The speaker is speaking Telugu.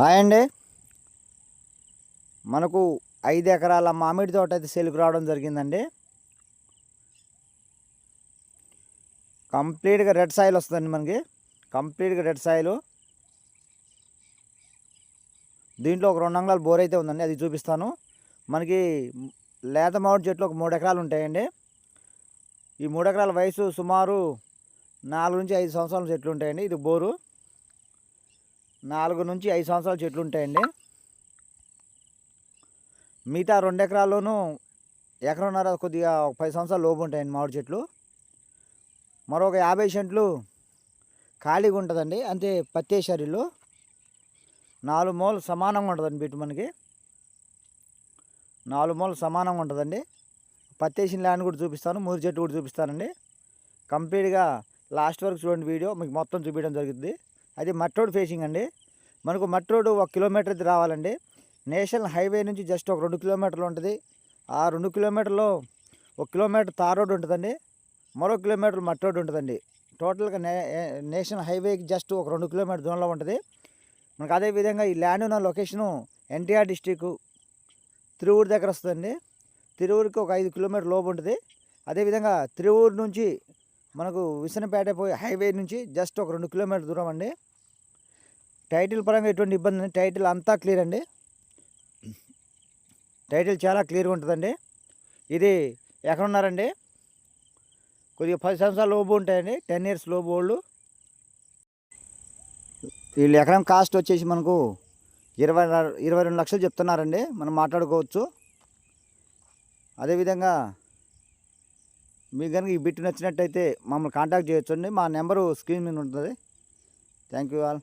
హాయ్ అండి. మనకు ఐదు ఎకరాల మామిడి తోట అయితే సెలుకు రావడం జరిగిందండి. కంప్లీట్గా రెడ్ సాయిల్ వస్తుందండి మనకి. కంప్లీట్గా రెడ్ సాయిల్. దీంట్లో ఒక రెండు అంగళాలు బోర్ అయితే ఉందండి అది చూపిస్తాను. మనకి లేత మామిడి చెట్లు ఒక మూడు ఎకరాలు ఉంటాయండి. ఈ మూడు ఎకరాల వయసు సుమారు నాలుగు నుంచి ఐదు సంవత్సరాల చెట్లు ఉంటాయండి ఇది బోరు. నాలుగు నుంచి ఐదు సంవత్సరాల చెట్లు ఉంటాయండి. మిగతా రెండు ఎకరాల్లోనూ ఎకరన్నర కొద్దిగా ఒక పది సంవత్సరాలు లోపు ఉంటాయండి మామిడి చెట్లు. మరొక యాభై సెంట్లు ఖాళీగా ఉంటుందండి అంతే పత్తేసారు నాలుగు మూలలు సమానంగా ఉంటుందండి బిట్టు మనకి. నాలుగు మూలలు సమానంగా ఉంటుందండి. పత్తేసిన ల్యాండ్ కూడా చూపిస్తాను మూడు చెట్టు కూడా చూపిస్తానండి. కంప్లీట్గా లాస్ట్ వరకు చూడండి వీడియో మీకు మొత్తం చూపించడం జరుగుతుంది అది మట్ రోడ్ ఫేసింగ్ అండి. మనకు మట్ రోడ్ ఒక కిలోమీటర్ రావాలండి. నేషనల్ హైవే నుంచి జస్ట్ ఒక రెండు కిలోమీటర్లు ఉంటుంది. ఆ రెండు కిలోమీటర్లో ఒక కిలోమీటర్ తార్ రోడ్ ఉంటుందండి. మరో కిలోమీటర్ మట్ రోడ్ ఉంటుందండి. టోటల్గా నే నేషనల్ హైవేకి జస్ట్ ఒక రెండు కిలోమీటర్ దూరంలో ఉంటుంది. మనకు అదేవిధంగా ఈ ల్యాండ్ ఉన్న లొకేషను ఎన్టీఆర్ డిస్టిక్ తిరువురు దగ్గర వస్తుందండి. తిరువురికి ఒక ఐదు కిలోమీటర్ లోపు ఉంటుంది. అదేవిధంగా తిరువురు నుంచి మనకు విసనపేట పోయి హైవే నుంచి జస్ట్ ఒక రెండు కిలోమీటర్ దూరం అండి. టైటిల్ పరంగా ఎటువంటి ఇబ్బంది టైటిల్ అంతా క్లియర్ అండి. టైటిల్ చాలా క్లియర్గా ఉంటుందండి. ఇది ఎక్కడ ఉన్నారండి? కొద్దిగా పది సంవత్సరాల లోపు ఉంటాయండి. టెన్ ఇయర్స్ లోపు వాళ్ళు వీళ్ళు ఎకరం కాస్ట్ వచ్చేసి మనకు ఇరవై ఇరవై రెండు లక్షలు చెప్తున్నారండి. మనం మాట్లాడుకోవచ్చు. అదేవిధంగా మీకు కనుక ఈ బిట్ నచ్చినట్టయితే మమ్మల్ని కాంటాక్ట్ చేయొచ్చు అండి మా నెంబరు స్క్రీన్ మీద ఉంటుంది. Thank you all.